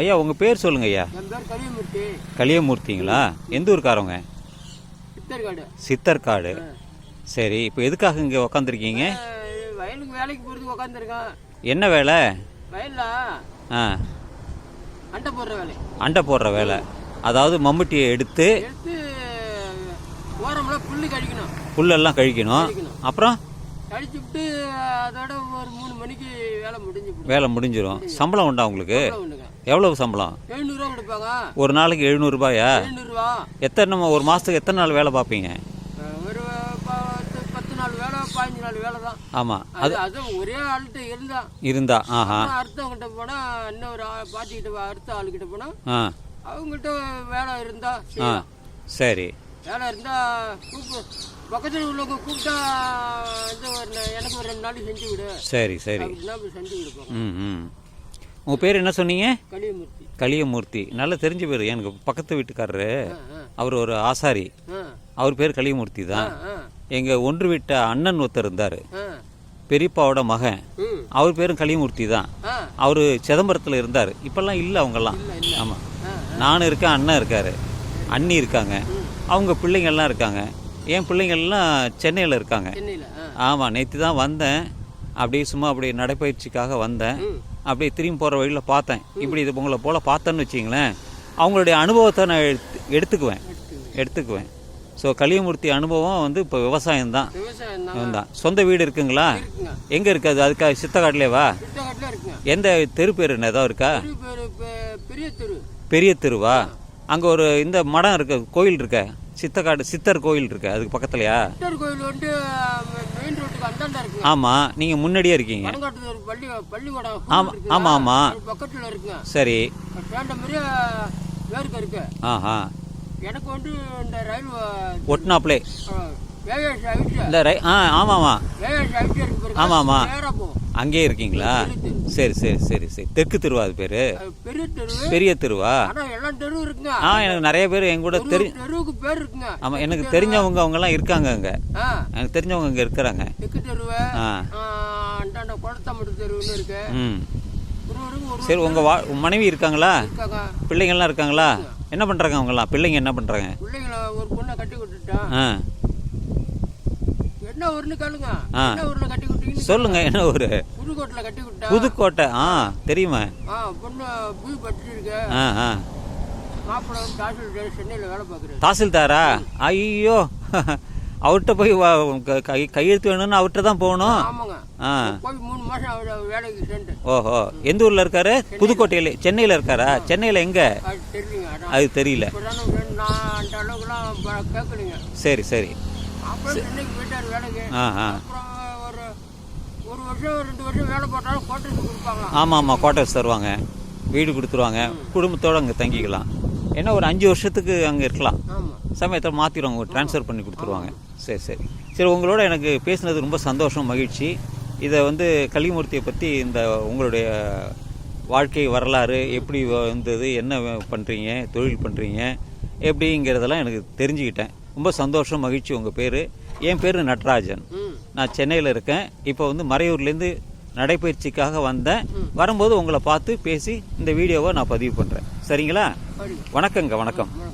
ஐயா உங்கள் பேர் சொல்லுங்க ஐயா. கலியமூர்த்திங்களா? எந்த ஊருக்காரவங்க? சித்தர்காடு. சித்தர்காடு. சரி இப்போ எதுக்காக இங்கே உக்காந்துருக்கீங்க? வயலுக்கு வேலைக்கு போகிறதுக்கு உக்காந்துருக்கேன் என்ன வேலை? வயலில் ஆ. அண்டை போடுற வேலை. அண்டை போடுற வேலை. அதாவது மம்முட்டியை எடுத்து ஓரமெல்லாம் புல்லு கழிக்கணும் புல்லெல்லாம் கழிக்கணும். அப்புறம்? கழிச்சு விட்டு அதோட ஒரு மூணு மணிக்கு வேலை முடிஞ்சு வேலை முடிஞ்சிடும். சம்பளம் உண்டா உங்களுக்கு? எவ்வளவு சம்பளம்? எழுநூறுவா கொடுப்பாங்க. ஒரு நாளைக்கு எழுநூறுபாயா? எழுநூறுவா. எத்தனை ஒரு மாதத்துக்கு எத்தனை நாள் வேலை பார்ப்பீங்க? ஒரு பத்து பத்து நாள் வேலை பதினஞ்சு நாள் வேலை தான். ஆமாம் அது அது ஒரே ஆள்கிட்ட இருந்தா. இருந்தா ஆஹா. அடுத்தவங்கிட்ட போனா இன்னொரு பாட்டிக்கிட்ட அடுத்த ஆளுகிட்ட போனா ஆ. வேலை இருந்தா ஆ. சரி. வேலை இருந்தா கூப்பு பக்கத்தில் உள்ளவங்க கூப்பிட்டா இது எனக்கு ஒரு ரெண்டு நாளைக்கு செஞ்சு விடு. சரி சரி. செஞ்சு ம் ம். உங்கள் பேர் என்ன சொன்னீங்க? கலியமூர்த்தி. கலியமூர்த்தி. நல்லா தெரிஞ்ச பேர். எனக்கு பக்கத்து வீட்டுக்காரரு? அவர் ஒரு ஆசாரி. அவர் பேர் கலியமூர்த்தி தான். எங்கள் ஒன்று வீட்ட அண்ணன் ஒருத்தர் இருந்தார். பெரியப்பாவோட மகன். அவர் பேரும் கலியமூர்த்தி தான். அவர் சிதம்பரத்தில் இருந்தார். இப்போல்லாம் இல்லை அவங்கெல்லாம். ஆமாம் ஆ நானும் இருக்கேன் அண்ணன் இருக்காரு. அண்ணி இருக்காங்க. அவங்க பிள்ளைங்கள்லாம் இருக்காங்க. என் பிள்ளைங்கள்லாம் சென்னையில் இருக்காங்க. ஆமாம் நேற்று தான் வந்தேன். அப்படியே சும்மா அப்படியே நடைப்பயிற்சிக்காக வந்தேன். அப்படியே திரும்பி போகிற வழியில் பார்த்தேன். இப்படி இது உங்களை போல் பார்த்தேன்னு வச்சிங்களேன் அவங்களுடைய அனுபவத்தை நான் எடுத்து எடுத்துக்குவேன். எடுத்துக்குவேன். ஸோ கலியமூர்த்தி அனுபவம் வந்து இப்போ விவசாயம் தான். தான். சொந்த வீடு இருக்குங்களா? இருக்குங்க. எங்கே இருக்காது அதுக்காக சித்தக்காட்டிலேவா எந்த தெரு பேர் என்ன? ஏதாவது இருக்கா? பெரிய தெருவா? அங்கே ஒரு இந்த மடம் இருக்கு கோயில் இருக்க. சித்தக்காடு சித்தர் கோயில் இருக்கு அதுக்கு பக்கத்துலையா? கோயில் வந்து ஆமாம் நீங்கள் முன்னாடியே இருக்கீங்க. பள்ளி பள்ளிக்கூடம் ஆமா, ஆமா, ஆமா. பக்கத்தில் இருக்குங்க சரி. சேர்ந்த மாதிரியே வேருக்கு இருக்கு. ஆஹா. எனக்கு வந்து இந்த ரயில் ஆகிட்டு இந்த ரை ஆ ஆமாம்மா வேகேஷ் ஆகிட்டு இருக்கு பாருங்க. ஆமா, ஆமா. நேரா போகும் அங்கேயே இருக்கீங்களா சரி சரி சரி சரி. தெற்கு தெருவா அது பேர்? பெரிய தெரு. பெரிய தெருவா? ஆ எனக்கு நிறைய பேர் என் கூட தெரி தெரு- தெருவுக்கு பேர் இருக்குங்க. ஆமாம் எனக்கு தெரிஞ்சவங்க அவங்கெல்லாம் இருக்காங்க அங்கே. எனக்கு தெரிஞ்சவங்க அங்கே இருக்கிறாங்க. தெற்கு தெருவு. அந்தாண்ட குளத்தம்பட்டு தெருவுன்னு இருக்கு. சரி உங்கள் வா உங்க மனைவி இருக்காங்களா? இருக்காங்க. பிள்ளைங்கள்லாம் இருக்காங்களா? என்ன பண்ணுறாங்க அவங்கெல்லாம்? பிள்ளைங்க என்ன பண்ணுறாங்க பிள்ளைங்கள ஒரு பொண்ணை கட்டி விட்டுட்டான் ஆ. என்ன ஊர்னு கேளுங்க. ஆ. என்ன ஊர்ல கட்டி விட்டீங்கன்னு சொல்லுங்க என்ன ஒரு புதுக்கோட்டையில கட்டி விட்டா புதுக்கோட்டை ஆ தெரியுமா. ஆ பொண்ணு ஆ ஆ. மாப்பிள்ளை தாசில்தார் சென்னையில் வேலை பார்க்குறாரு. தாசில்தாரா? ஐயோ. அவர்கிட்ட போய் க- கையெழுத்து வேணும்னு அவர்கிட்ட தான் போகணும். ஆ. மூணு மாசம் அவர் வேலைக்கு சேர்ந்து ஓஹோ. எந்த ஊர்ல இருக்காரு? புதுக்கோட்டையில சென்னையில இருக்காரா? சென்னையில எங்க? அது தெரியல. சரி சரி. அப்புறம் சென்னைக்கு போயிட்டார் வேலைக்கு? அப்புறம் ஒரு ஒரு வருஷம் ரெண்டு வருஷம் வேலை போட்டாலும் கோட்டர்ஸ் கொடுப்பாங்களாம். ஆமாம் ஆமாம் குவார்ட்டர்ஸ் தருவாங்க. வீடு கொடுத்துருவாங்க. குடும்பத்தோடு அங்கே தங்கிக்கலாம். ஏன்னா ஒரு அஞ்சு வருஷத்துக்கு அங்கே இருக்கலாம். சமயத்தில் மாற்றிடுவாங்க ட்ரான்ஸ்ஃபர் பண்ணி கொடுத்துருவாங்க. சரி சரி. சரி உங்களோட எனக்கு பேசுனது ரொம்ப சந்தோஷம் மகிழ்ச்சி. இதை வந்து கலிமூர்த்தியை பற்றி இந்த உங்களுடைய வாழ்க்கை வரலாறு எப்படி வந்தது என்ன பண்ணுறீங்க தொழில் பண்ணுறீங்க எப்படிங்கிறதெல்லாம் எனக்கு தெரிஞ்சுக்கிட்டேன். ரொம்ப சந்தோஷம் மகிழ்ச்சி உங்கள் பேர். என் பேர் நட்ராஜன். நான் சென்னையில் இருக்கேன். இப்போ வந்து மறையூர்லேருந்து நடைப்பயிற்சிக்காக வந்தேன். வரும்போது உங்களை பார்த்து பேசி இந்த வீடியோவை நான் பதிவு பண்ணுறேன் சரிங்களா? சரி வணக்கங்க வணக்கம்.